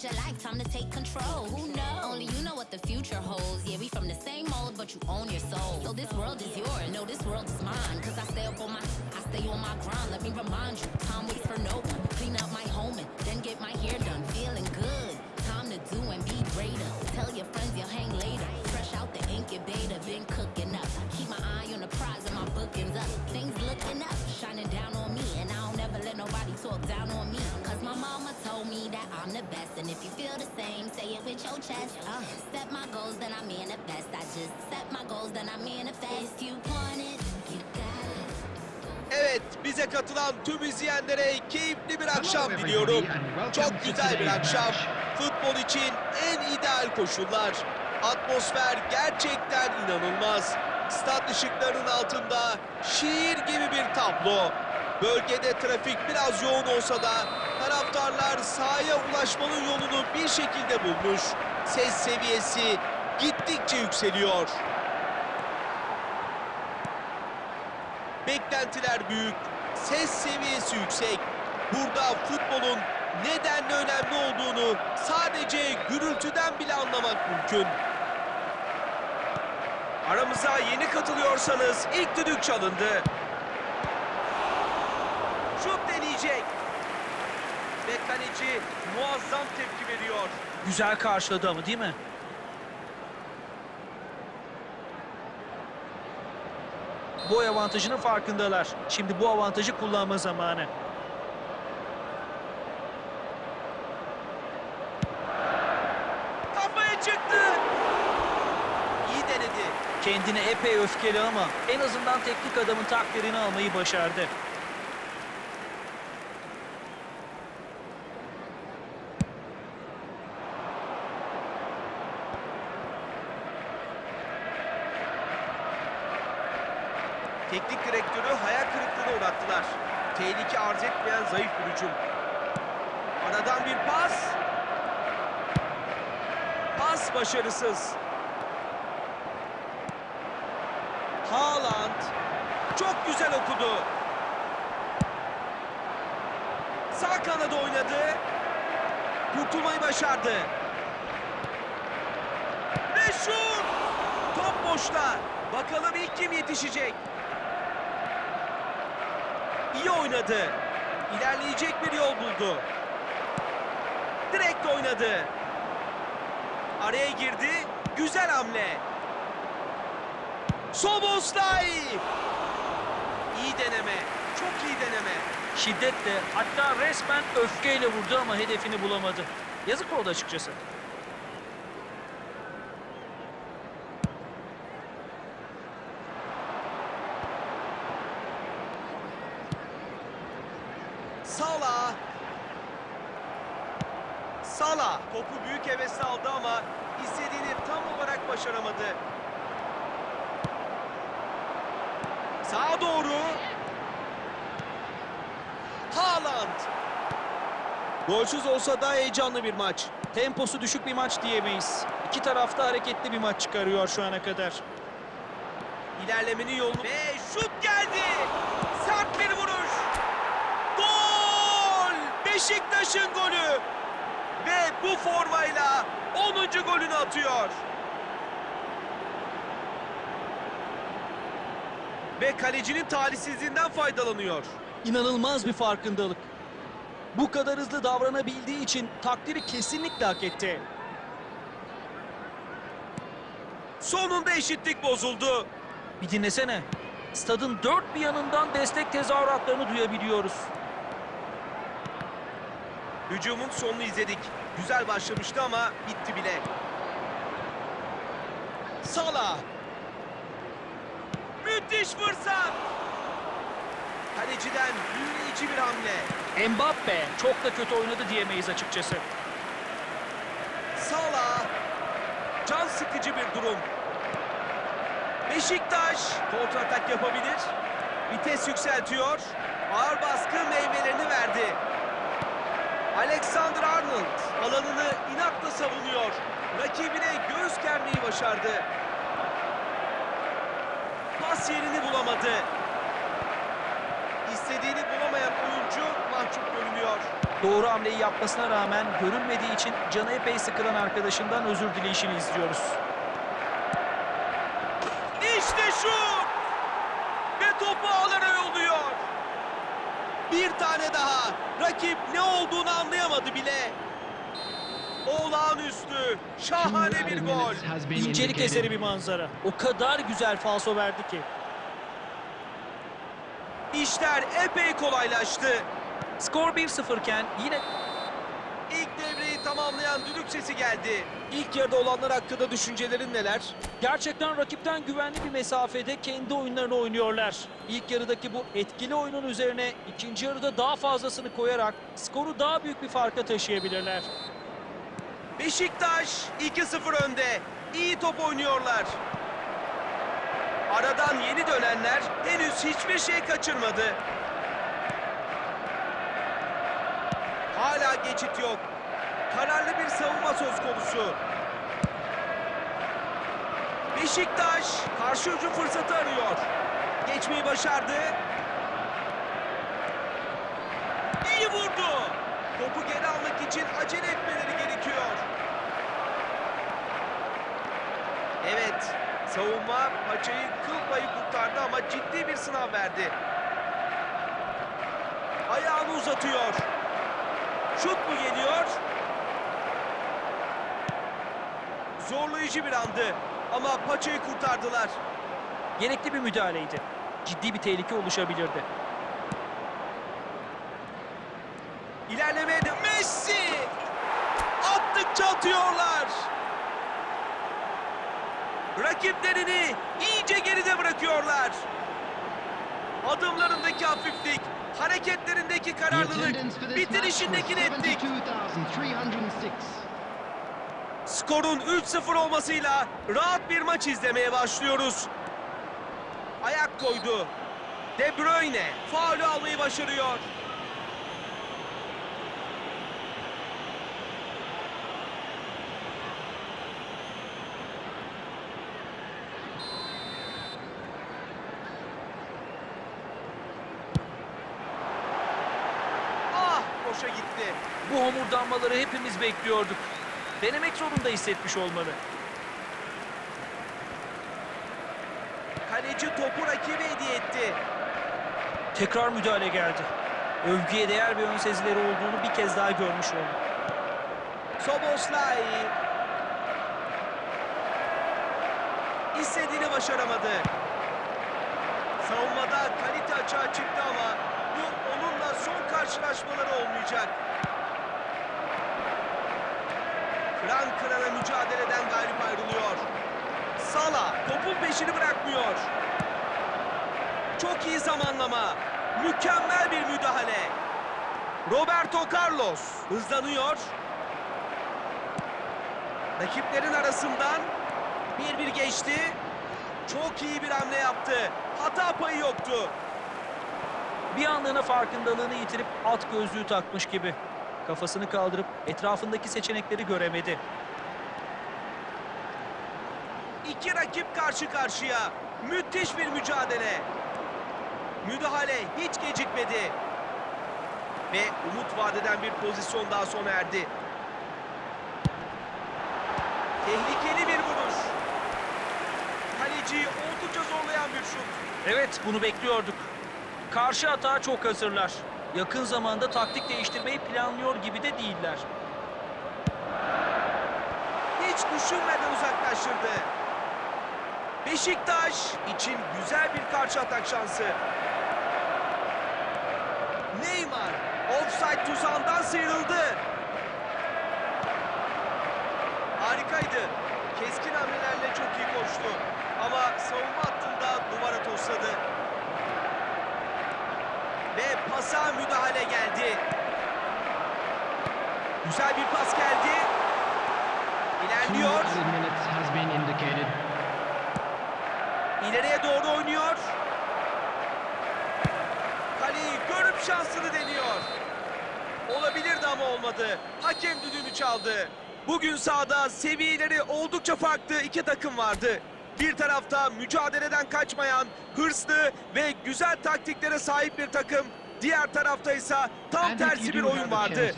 Your lifetime to take control. Who knows? Only you know what the future holds. Yeah, we from the same mold, but you own your soul. So this world is yours. No, this world is mine. Cause I stay up on my, I stay on my grind. Let me remind you, time waits for no one. Clean out my home and then get my hair done. Feeling good. Time to do and be greater. Tell your friends you'll hang later. Fresh out the incubator, been cooking up. Keep my eye on the prize and my bookings up. Things I'm the best. And if you feel the same, say it with your chest. Uh, set my goals, then I manifest. I just set my goals, then I manifest. If you want it, you got it. Evet, bize katılan tüm izleyenlere keyifli bir akşam diliyorum. Çok güzel bir akşam. Futbol için en ideal koşullar. Atmosfer gerçekten inanılmaz. Stat ışıklarının altında şiir gibi bir tablo. Bölgede trafik biraz yoğun olsa da taraftarlar sahaya ulaşmanın yolunu bir şekilde bulmuş. Ses seviyesi gittikçe yükseliyor. Beklentiler büyük, ses seviyesi yüksek. Burada futbolun nedenle önemli olduğunu sadece gürültüden bile anlamak mümkün. Aramıza yeni katılıyorsanız ilk düdük çalındı. Ve kaleci muazzam tepki veriyor. Güzel karşıladı ama değil mi? Bu avantajının farkındalar. Şimdi bu avantajı kullanma zamanı. Kafaya çıktı. İyi denedi. Kendine epey öfkeli ama en azından teknik adamın takdirini almayı başardı. Tehlike arz etmeyen zayıf bir hücum. Aradan bir pas. Pas başarısız. Haaland çok güzel okudu. Sağ kanada oynadı. Kurtulmayı başardı. Ve şut! Top boşta. Bakalım ilk kim yetişecek? İyi oynadı. İlerleyecek bir yol buldu. Direkt oynadı. Araya girdi. Güzel hamle. Soboslay! İyi deneme. Çok iyi deneme. Şiddetle hatta resmen öfkeyle vurdu ama hedefini bulamadı. Yazık oldu açıkçası. Sala. Sala topu büyük hevesle aldı ama istediğini tam olarak başaramadı. Sağa doğru. Haaland. Golsüz olsa da heyecanlı bir maç. Temposu düşük bir maç diyemeyiz. İki tarafta hareketli bir maç çıkarıyor şu ana kadar. İlerlemenin yolunu... Ve şut geldi. Beşiktaş'ın golü. Ve bu formayla 10. golünü atıyor. Ve kalecinin talihsizliğinden faydalanıyor. İnanılmaz bir farkındalık. Bu kadar hızlı davranabildiği için takdiri kesinlikle hak etti. Sonunda eşitlik bozuldu. Bir dinlesene. Stadın dört bir yanından destek tezahüratlarını duyabiliyoruz. Hücumun sonunu izledik. Güzel başlamıştı ama bitti bile. Salah. Müthiş fırsat. Kaleciden büyüleyici bir hamle. Mbappe çok da kötü oynadı diyemeyiz açıkçası. Salah. Can sıkıcı bir durum. Beşiktaş kontratak yapabilir. Vites yükseltiyor. Ağır alanını inatla savunuyor. Rakibine göğüs germeyi başardı. Pas yerini bulamadı. İstediğini bulamayan oyuncu mahcup görünüyor. Doğru hamleyi yapmasına rağmen görülmediği için canı epey sıkılan arkadaşından özür dileyişini izliyoruz. İşte şut! Ve topu ağlara yolluyor. Bir tane daha. Rakip ne olduğunu anlayamadı bile. Olağanüstü, şahane bir gol. İncelik eseri bir manzara. O kadar güzel falso verdi ki. İşler epey kolaylaştı. Skor 1-0 iken yine İlk devreyi tamamlayan düdük sesi geldi. İlk yarıda olanlar hakkında düşüncelerin neler? gerçekten rakipten güvenli bir mesafede kendi oyunlarını oynuyorlar. İlk yarıdaki bu etkili oyunun üzerine ikinci yarıda daha fazlasını koyarak skoru daha büyük bir farka taşıyabilirler. Beşiktaş 2-0 önde. İyi top oynuyorlar. Aradan yeni dönenler henüz hiçbir şey kaçırmadı. Hala geçit yok. Kararlı bir savunma söz konusu. Beşiktaş karşı hücum fırsatı arıyor. Geçmeyi başardı. İyi vurdu. Topu geri almak için acele etmeleri gerekiyor. Evet, savunma paçayı kıl payı kurtardı ama ciddi bir sınav verdi. Ayağını uzatıyor. Şut mu geliyor? Zorlayıcı bir andı ama paçayı kurtardılar. Gerekli bir müdahaleydi. Ciddi bir tehlike oluşabilirdi. İlerlemeye de Messi! Attıkça atıyorlar. Rakiplerini iyice geride bırakıyorlar. Adımlarındaki hafiflik, hareketlerindeki kararlılık, bitirişindeki netlik. Skorun 3-0 olmasıyla rahat bir maç izlemeye başlıyoruz. Ayak koydu. De Bruyne faulü almayı başarıyor. Bu homurdanmaları hepimiz bekliyorduk. Denemek zorunda hissetmiş olmalı. Kaleci topu rakibe hediye etti. Tekrar müdahale geldi. Övgüye değer bir ön sezileri olduğunu bir kez daha görmüş olduk. Soboslay. İstediğini başaramadı. Savunmada kalite açığa çıktı ama bu onunla son karşılaşmaları olmayacak. Kıran mücadeleden galip ayrılıyor. Sala topun peşini bırakmıyor. Çok iyi zamanlama. Mükemmel bir müdahale. Roberto Carlos hızlanıyor. Rakiplerin arasından bir bir geçti. Çok iyi bir hamle yaptı. Hata payı yoktu. Bir anlığına farkındalığını yitirip at gözlüğü takmış gibi. Kafasını kaldırıp etrafındaki seçenekleri göremedi. İki rakip karşı karşıya. Müthiş bir mücadele. Müdahale hiç gecikmedi. Ve umut vadeden bir pozisyon daha sona erdi. Tehlikeli bir vuruş. Kaleciyi oldukça zorlayan bir şut. Evet bunu bekliyorduk. Karşı atağa çok hazırlar. Yakın zamanda taktik değiştirmeyi planlıyor gibi de değiller. hiç düşünmeden uzaklaştırdı. Beşiktaş için güzel bir karşı atak şansı. Neymar offside tuzağından sıyrıldı. Harikaydı. Keskin hamlelerle çok iyi koştu. Ama savunma pasa müdahale geldi. Güzel bir pas geldi. İlerliyor. İleriye doğru oynuyor. Kaleyi görüp şansını deniyor. Olabilirdi ama olmadı. Hakem düdüğünü çaldı. Bugün sahada seviyeleri oldukça farklı iki takım vardı. Bir tarafta mücadeleden kaçmayan, hırslı ve güzel taktiklere sahip bir takım. Diğer tarafta ise tam tersi bir oyun vardı.